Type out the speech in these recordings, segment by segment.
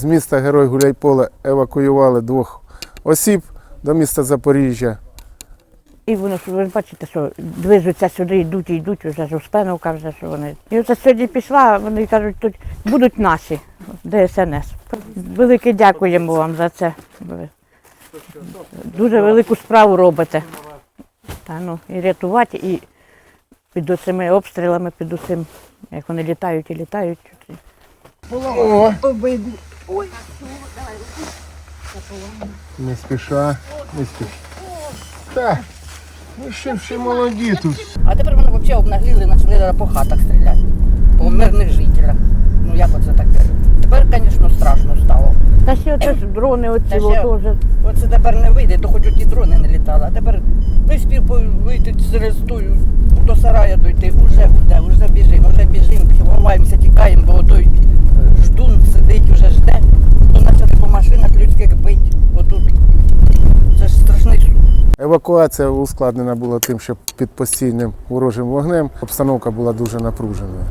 З міста Герой Гуляйполе евакуювали двох осіб до міста Запоріжжя. І вони ж ви бачите, що движуться сюди, йдуть і йдуть, вже ж Успеновка вже що вони. І оце сьогодні пішла, вони кажуть, тут будуть наші, ДСНС. Велике дякуємо вам за це. Дуже велику справу робите. Та, ну, і рятувати, і під цими обстрілами, під усім, як вони літають і літають. О! Не спіша, не спіша. Так, ми ще всі молоді тут. А тепер вони взагалі обнагліли, почали по хатах стріляти, по мирних жителях. Ну як оце таке? Тепер, звісно, страшно стало. Та ще оце ж дрони оці Та ще- теж. Оце тепер не вийде, то хоч ті дрони не літали. А тепер приспів вийти через тою до сарая дойти, уже буде, вже біжимо, вже біжимо, ховаємося, тікаємо, бо той Евакуація ускладнена була тим, що під постійним ворожим вогнем обстановка була дуже напруженою.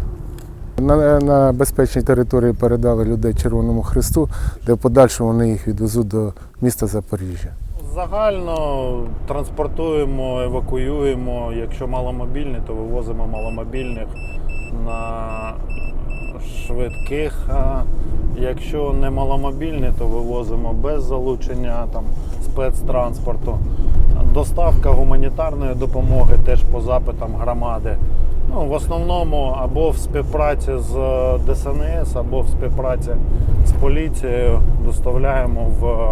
На, на безпечній території передали людей Червоному Христу, де в подальшому вони їх відвезуть до міста Запоріжжя. Загально транспортуємо, евакуюємо. Якщо маломобільні, то вивозимо маломобільних на швидких. А якщо не маломобільні, то вивозимо без залучення там, спецтранспорту. Доставка гуманітарної допомоги теж по запитам громади. Ну, в основному або в співпраці з ДСНС, або в співпраці з поліцією доставляємо в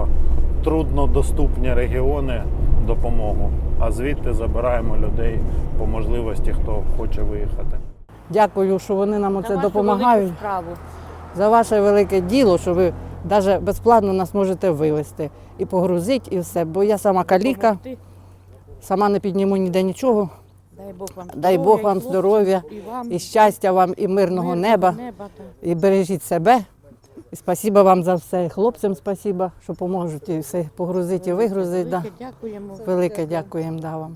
труднодоступні регіони допомогу, а звідти забираємо людей по можливості, хто хоче виїхати. Дякую, що вони нам оце допомагають. За ваше велике діло, що ви навіть безплатно нас можете вивезти і погрузити, і все. Бо я сама каліка, сама не підніму ніде нічого. Дай Бог вам Дай Бог вам здоров'я і вам і щастя вам, і мирного неба, та. і бережіть себе. І спасіба вам за все. Хлопцям спасіба, що поможуть і все погрузити і вигрузити. Да. Велике Дякуємо. Велике дякуємо да, вам.